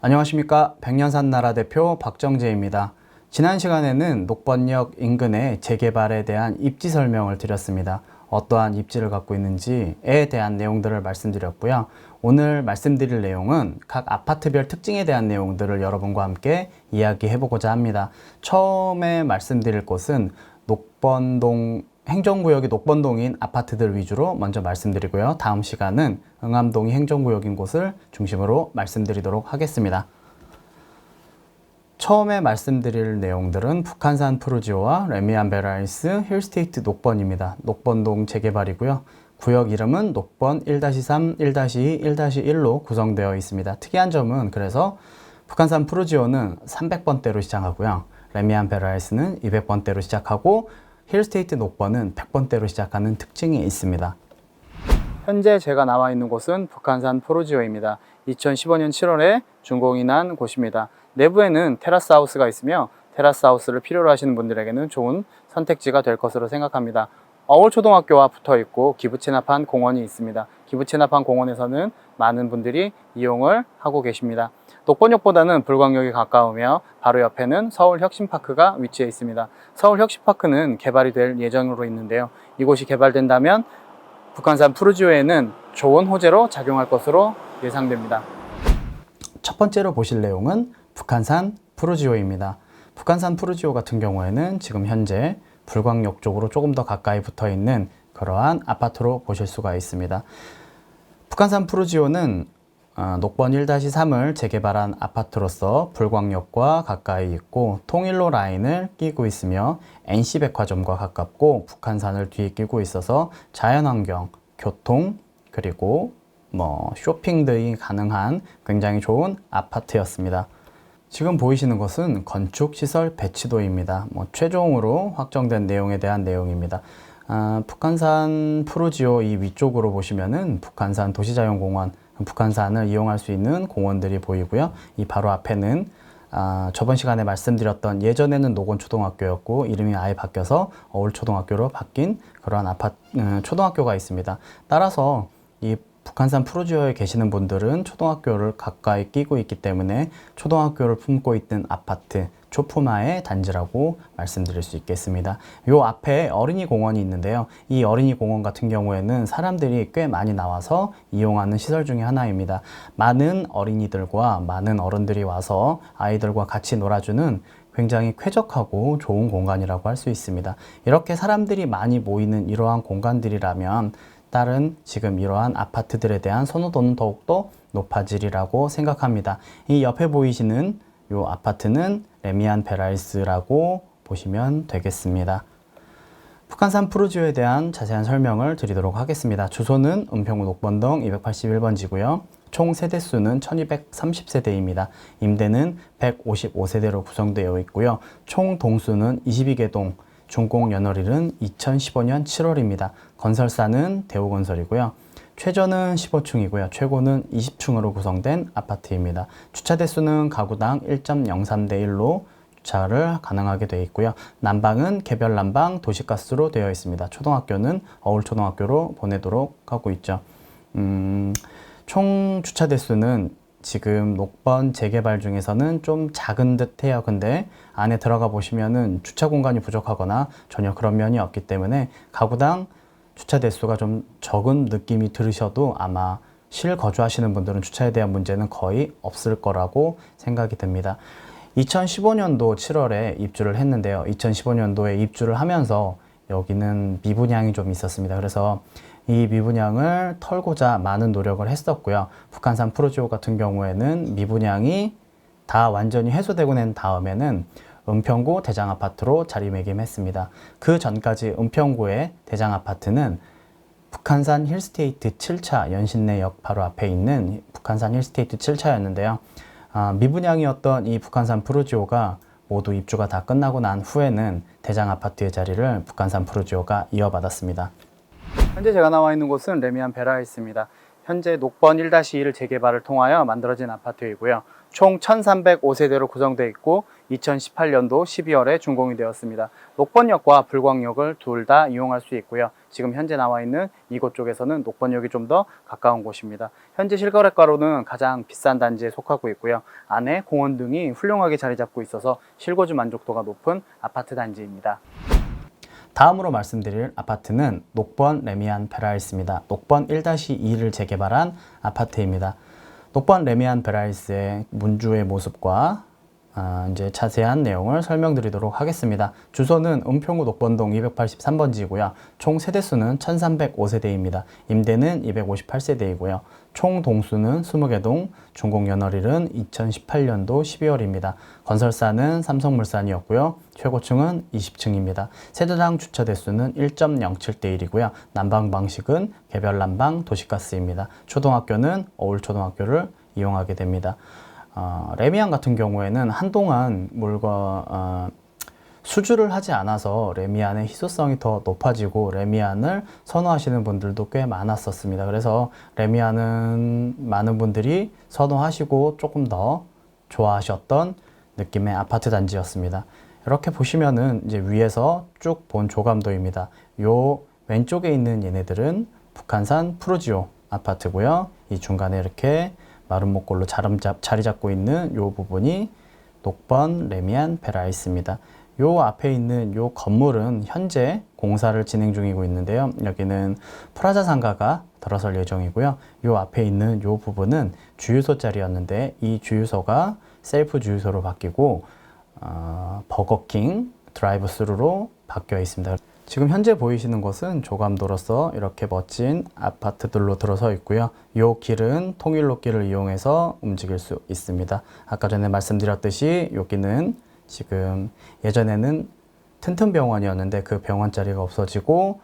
안녕하십니까 백년산 나라 대표 박정재입니다. 지난 시간에는 녹번역 인근의 재개발에 대한 입지 설명을 드렸습니다. 어떠한 입지를 갖고 있는지에 대한 내용들을 말씀드렸고요. 오늘 말씀드릴 내용은 각 아파트별 특징에 대한 내용들을 여러분과 함께 이야기해 보고자 합니다. 처음에 말씀드릴 곳은 녹번동 행정구역이 녹번동인 아파트들 위주로 먼저 말씀드리고요. 다음 시간은 응암동이 행정구역인 곳을 중심으로 말씀드리도록 하겠습니다. 처음에 말씀드릴 내용들은 북한산 푸르지오와 레미안 베라이스 힐스테이트 녹번입니다. 녹번동 재개발이고요. 구역 이름은 녹번 1-3, 1-2, 1-1로 구성되어 있습니다. 특이한 점은 그래서 북한산 푸르지오는 300번대로 시작하고요. 레미안 베라이스는 200번대로 시작하고 힐스테이트 녹번은 100번대로 시작하는 특징이 있습니다. 현재 제가 나와 있는 곳은 북한산 포르지오입니다. 2015년 7월에 준공이 난 곳입니다. 내부에는 테라스 하우스가 있으며 테라스 하우스를 필요로 하시는 분들에게는 좋은 선택지가 될 것으로 생각합니다. 어울초등학교와 붙어 있고 기부 체납한 공원이 있습니다. 기부 체납한 공원에서는 많은 분들이 이용을 하고 계십니다. 녹번역보다는 불광역이 가까우며 바로 옆에는 서울혁신파크가 위치해 있습니다. 서울혁신파크는 개발이 될 예정으로 있는데요. 이곳이 개발된다면 북한산 푸르지오에는 좋은 호재로 작용할 것으로 예상됩니다. 첫 번째로 보실 내용은 북한산 푸르지오입니다. 북한산 푸르지오 같은 경우에는 지금 현재 불광역 쪽으로 조금 더 가까이 붙어 있는 그러한 아파트로 보실 수가 있습니다. 북한산 푸르지오는 어, 녹번 1-3을 재개발한 아파트로서 불광역과 가까이 있고 통일로 라인을 끼고 있으며 NC백화점과 가깝고 북한산을 뒤에 끼고 있어서 자연환경, 교통, 그리고 뭐 쇼핑 등이 가능한 굉장히 좋은 아파트였습니다. 지금 보이시는 것은 건축 시설 배치도입니다. 뭐 최종으로 확정된 내용에 대한 내용입니다. 아, 북한산 푸르지오 이 위쪽으로 보시면은 북한산 도시자연공원, 북한산을 이용할 수 있는 공원들이 보이고요. 이 바로 앞에는 아, 저번 시간에 말씀드렸던 예전에는 노건초등학교였고 이름이 아예 바뀌어서 어울초등학교로 바뀐 그러한 아파트 음, 초등학교가 있습니다. 따라서 이 북한산 푸르지오에 계시는 분들은 초등학교를 가까이 끼고 있기 때문에 초등학교를 품고 있는 아파트 초품화의 단지라고 말씀드릴 수 있겠습니다. 요 앞에 어린이 공원이 있는데요. 이 어린이 공원 같은 경우에는 사람들이 꽤 많이 나와서 이용하는 시설 중에 하나입니다. 많은 어린이들과 많은 어른들이 와서 아이들과 같이 놀아주는 굉장히 쾌적하고 좋은 공간이라고 할 수 있습니다. 이렇게 사람들이 많이 모이는 이러한 공간들이라면 다른 지금 이러한 아파트들에 대한 선호도는 더욱더 높아지리라고 생각합니다. 이 옆에 보이시는 이 아파트는 레미안 베라이스라고 보시면 되겠습니다. 북한산 푸르지오에 대한 자세한 설명을 드리도록 하겠습니다. 주소는 은평구 녹번동 281번지고요. 총 세대수는 1230세대입니다. 임대는 155세대로 구성되어 있고요. 총 동수는 22개 동, 준공 연월일은 2015년 7월입니다. 건설사는 대우건설이고요. 최저는 15층이고요. 최고는 20층으로 구성된 아파트입니다. 주차 대수는 가구당 1.03대 1로 주차를 가능하게 되어 있고요. 난방은 개별 난방 도시가스로 되어 있습니다. 초등학교는 어울초등학교로 보내도록 하고 있죠. 음, 총 주차 대수는 지금 녹번 재개발 중에서는 좀 작은 듯 해요. 근데 안에 들어가 보시면은 주차 공간이 부족하거나 전혀 그런 면이 없기 때문에 가구당 주차 대수가 좀 적은 느낌이 들으셔도 아마 실거주하시는 분들은 주차에 대한 문제는 거의 없을 거라고 생각이 듭니다. 2015년도 7월에 입주를 했는데요. 2015년도에 입주를 하면서 여기는 미분양이 좀 있었습니다. 그래서 이 미분양을 털고자 많은 노력을 했었고요. 북한산 프로지오 같은 경우에는 미분양이 다 완전히 해소되고 난 다음에는 은평구 대장 아파트로 자리매김했습니다. 그 전까지 은평구의 대장 아파트는 북한산 힐스테이트 7차 연신내역 바로 앞에 있는 북한산 힐스테이트 7차였는데요. 아, 미분양이었던 이 북한산 프로지오가 모두 입주가 다 끝나고 난 후에는 대장 아파트의 자리를 북한산 프로지오가 이어받았습니다. 현재 제가 나와 있는 곳은 레미안 베라이스입니다. 현재 녹번 1-1 재개발을 통하여 만들어진 아파트이고요. 총 1305세대로 구성되어 있고 2018년도 12월에 준공이 되었습니다. 녹번역과 불광역을 둘 다 이용할 수 있고요. 지금 현재 나와 있는 이곳 쪽에서는 녹번역이 좀 더 가까운 곳입니다. 현재 실거래가로는 가장 비싼 단지에 속하고 있고요. 안에 공원 등이 훌륭하게 자리 잡고 있어서 실거주 만족도가 높은 아파트 단지입니다. 다음으로 말씀드릴 아파트는 녹번 레미안 베라이스입니다. 녹번 1-2를 재개발한 아파트입니다. 녹번 레미안 베라이스의 문주의 모습과 아, 이제 자세한 내용을 설명드리도록 하겠습니다. 주소는 은평구 녹번동 283번지이고요. 총 세대수는 1305세대입니다. 임대는 258세대이고요. 총 동수는 20개 동, 준공 연월일은 2018년도 12월입니다. 건설사는 삼성물산이었고요. 최고층은 20층입니다. 세대당 주차 대수는 1.07대 1이고요. 난방 방식은 개별 난방 도시가스입니다. 초등학교는 어울초등학교를 이용하게 됩니다. 어, 레미안 같은 경우에는 한동안 물과 어, 수주를 하지 않아서 레미안의 희소성이 더 높아지고 레미안을 선호하시는 분들도 꽤 많았었습니다. 그래서 레미안은 많은 분들이 선호하시고 조금 더 좋아하셨던 느낌의 아파트 단지였습니다. 이렇게 보시면은 이제 위에서 쭉 본 조감도입니다. 요 왼쪽에 있는 얘네들은 북한산 푸르지오 아파트고요. 이 중간에 이렇게 마른 목골로 자리 잡고 있는 요 부분이 녹번 레미안 베라이스입니다. 요 앞에 있는 요 건물은 현재 공사를 진행 중이고 있는데요. 여기는 프라자 상가가 들어설 예정이고요. 요 앞에 있는 요 부분은 주유소 자리였는데 이 주유소가 셀프 주유소로 바뀌고 어, 버거킹 드라이브 스루로 바뀌어 있습니다. 지금 현재 보이시는 곳은 조감도로서 이렇게 멋진 아파트들로 들어서 있고요. 이 길은 통일로길을 이용해서 움직일 수 있습니다. 아까 전에 말씀드렸듯이 여기는 지금 예전에는 튼튼 병원이었는데 그 병원 자리가 없어지고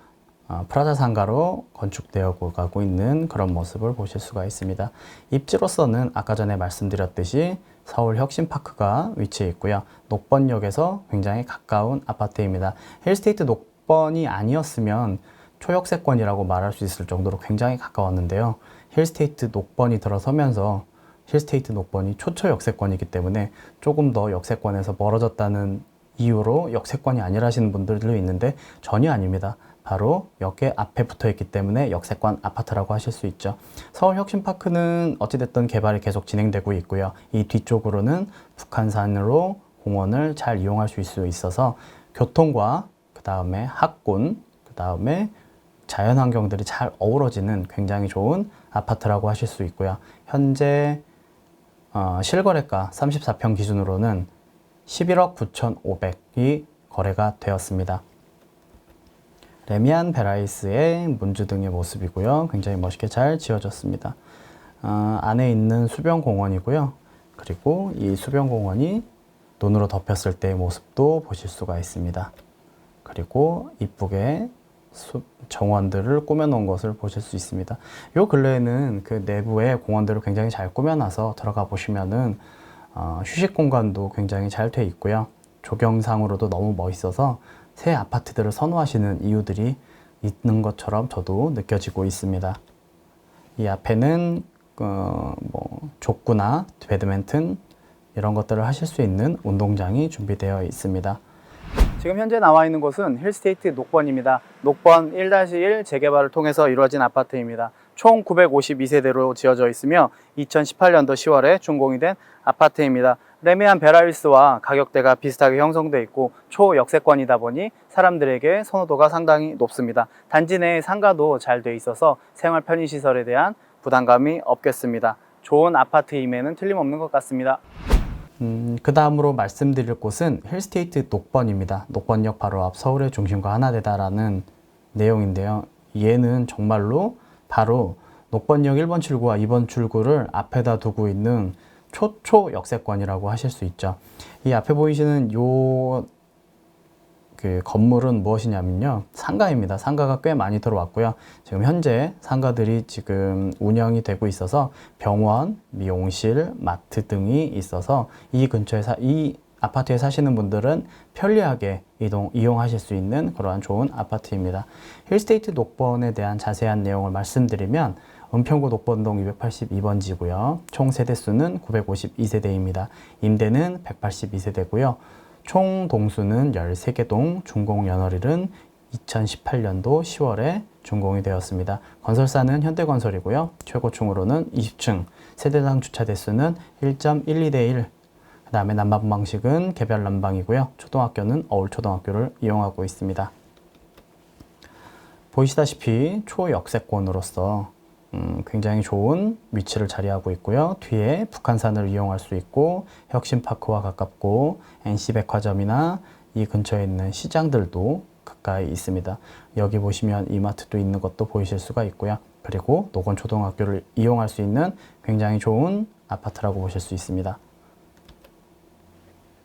어, 프라자 상가로 건축되어 가고 있는 그런 모습을 보실 수가 있습니다. 입지로서는 아까 전에 말씀드렸듯이 서울 혁신파크가 위치해 있고요. 녹번역에서 굉장히 가까운 아파트입니다. 힐스테이트 녹 6번이 아니었으면 초역세권이라고 말할 수 있을 정도로 굉장히 가까웠는데요. 힐스테이트 녹번이 들어서면서 힐스테이트 녹번이 초초 역세권이기 때문에 조금 더 역세권에서 멀어졌다는 이유로 역세권이 아니라시는 분들도 있는데 전혀 아닙니다. 바로 역에 앞에 붙어 있기 때문에 역세권 아파트라고 하실 수 있죠. 서울 혁신파크는 어찌됐든 개발이 계속 진행되고 있고요. 이 뒤쪽으로는 북한산으로 공원을 잘 이용할 수 있어서 교통과 다음에 학군, 그 다음에 자연 환경들이 잘 어우러지는 굉장히 좋은 아파트라고 하실 수 있고요. 현재 어, 실거래가 34평 기준으로는 11억 9,500이 거래가 되었습니다. 레미안 베라이스의 문주 등의 모습이고요. 굉장히 멋있게 잘 지어졌습니다. 어, 안에 있는 수변공원이고요. 그리고 이 수변공원이 눈으로 덮였을 때의 모습도 보실 수가 있습니다. 그리고 이쁘게 정원들을 꾸며놓은 것을 보실 수 있습니다. 요 근래에는 그 내부에 공원들을 굉장히 잘 꾸며놔서 들어가 보시면은 어, 휴식 공간도 굉장히 잘 돼 있고요. 조경상으로도 너무 멋있어서 새 아파트들을 선호하시는 이유들이 있는 것처럼 저도 느껴지고 있습니다. 이 앞에는 어, 뭐 족구나 배드민턴 이런 것들을 하실 수 있는 운동장이 준비되어 있습니다. 지금 현재 나와 있는 곳은 힐스테이트 녹번입니다. 녹번 1-1 재개발을 통해서 이루어진 아파트입니다. 총 952세대로 지어져 있으며 2018년도 10월에 준공이 된 아파트입니다. 레미안 베라일스와 가격대가 비슷하게 형성되어 있고 초역세권이다 보니 사람들에게 선호도가 상당히 높습니다. 단지 내에 상가도 잘 돼 있어서 생활 편의시설에 대한 부담감이 없겠습니다. 좋은 아파트임에는 틀림없는 것 같습니다. 음, 그 다음으로 말씀드릴 곳은 힐스테이트 녹번입니다. 녹번역 바로 앞 서울의 중심과 하나 되다라는 내용인데요. 얘는 정말로 바로 녹번역 1번 출구와 2번 출구를 앞에다 두고 있는 초초 역세권이라고 하실 수 있죠. 이 앞에 보이시는 요 그 건물은 무엇이냐면요. 상가입니다. 상가가 꽤 많이 들어왔고요. 지금 현재 상가들이 지금 운영이 되고 있어서 병원, 미용실, 마트 등이 있어서 이 근처에 사, 이 아파트에 사시는 분들은 편리하게 이동, 이용하실 수 있는 그러한 좋은 아파트입니다. 힐스테이트 녹번에 대한 자세한 내용을 말씀드리면 은평구 녹번동 282번지고요. 총 세대수는 952세대입니다. 임대는 182세대고요. 총 동수는 13개 동, 준공 연월일은 2018년도 10월에 준공이 되었습니다. 건설사는 현대건설이고요. 최고층으로는 20층, 세대당 주차 대수는 1.12대 1. 그 다음에 난방 방식은 개별 난방이고요. 초등학교는 어울초등학교를 이용하고 있습니다. 보이시다시피 초역세권으로서 음, 굉장히 좋은 위치를 자리하고 있고요. 뒤에 북한산을 이용할 수 있고 혁신파크와 가깝고 NC백화점이나 이 근처에 있는 시장들도 가까이 있습니다. 여기 보시면 이마트도 있는 것도 보이실 수가 있고요. 그리고 노건초등학교를 이용할 수 있는 굉장히 좋은 아파트라고 보실 수 있습니다.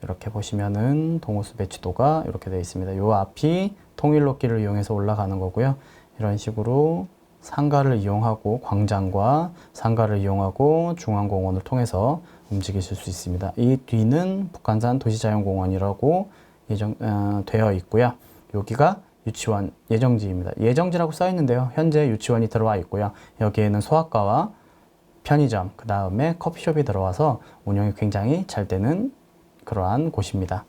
이렇게 보시면은 동호수 배치도가 이렇게 되어 있습니다. 요 앞이 통일로길을 이용해서 올라가는 거고요. 이런 식으로 상가를 이용하고 광장과 상가를 이용하고 중앙공원을 통해서 움직이실 수 있습니다. 이 뒤는 북한산 도시자연공원이라고 예정 어, 되어 있고요. 여기가 유치원 예정지입니다. 예정지라고 써 있는데요. 현재 유치원이 들어와 있고요. 여기에는 소아과와 편의점, 그 다음에 커피숍이 들어와서 운영이 굉장히 잘 되는 그러한 곳입니다.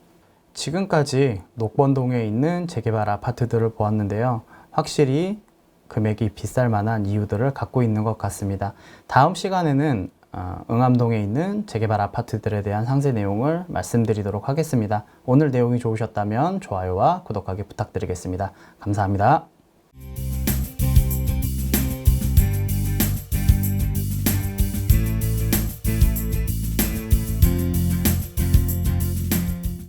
지금까지 녹번동에 있는 재개발 아파트들을 보았는데요. 확실히 금액이 비쌀 만한 이유들을 갖고 있는 것 같습니다. 다음 시간에는 어, 응암동에 있는 재개발 아파트들에 대한 상세 내용을 말씀드리도록 하겠습니다. 오늘 내용이 좋으셨다면 좋아요와 구독하기 부탁드리겠습니다. 감사합니다.